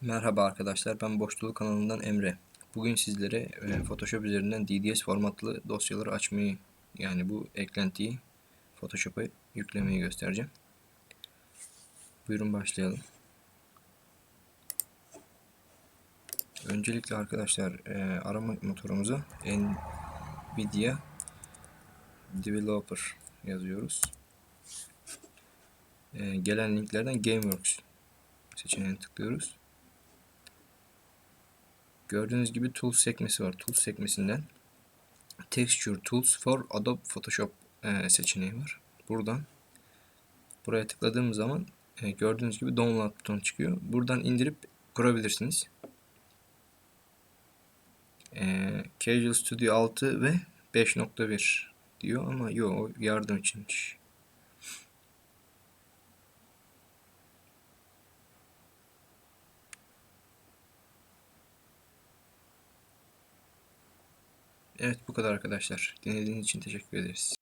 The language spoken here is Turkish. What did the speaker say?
Merhaba arkadaşlar, ben Boşluk kanalından Emre. Bugün sizlere e, Photoshop üzerinden DDS formatlı dosyaları açmayı, yani bu eklentiyi Photoshop'a yüklemeyi göstereceğim. Buyurun başlayalım. Öncelikle arkadaşlar e, arama motorumuza Nvidia Developer yazıyoruz. E, gelen linklerden Gameworks seçeneğine tıklıyoruz. Gördüğünüz gibi Tools sekmesi var. Tools sekmesinden Texture Tools for Adobe Photoshop e, seçeneği var. Buradan buraya tıkladığım zaman e, gördüğünüz gibi Download butonu çıkıyor. Buradan indirip kurabilirsiniz. E, Casual Studio 6 ve 5.1 diyor ama yok yardım içinmiş. Evet bu kadar arkadaşlar. Dinlediğiniz için teşekkür ederiz.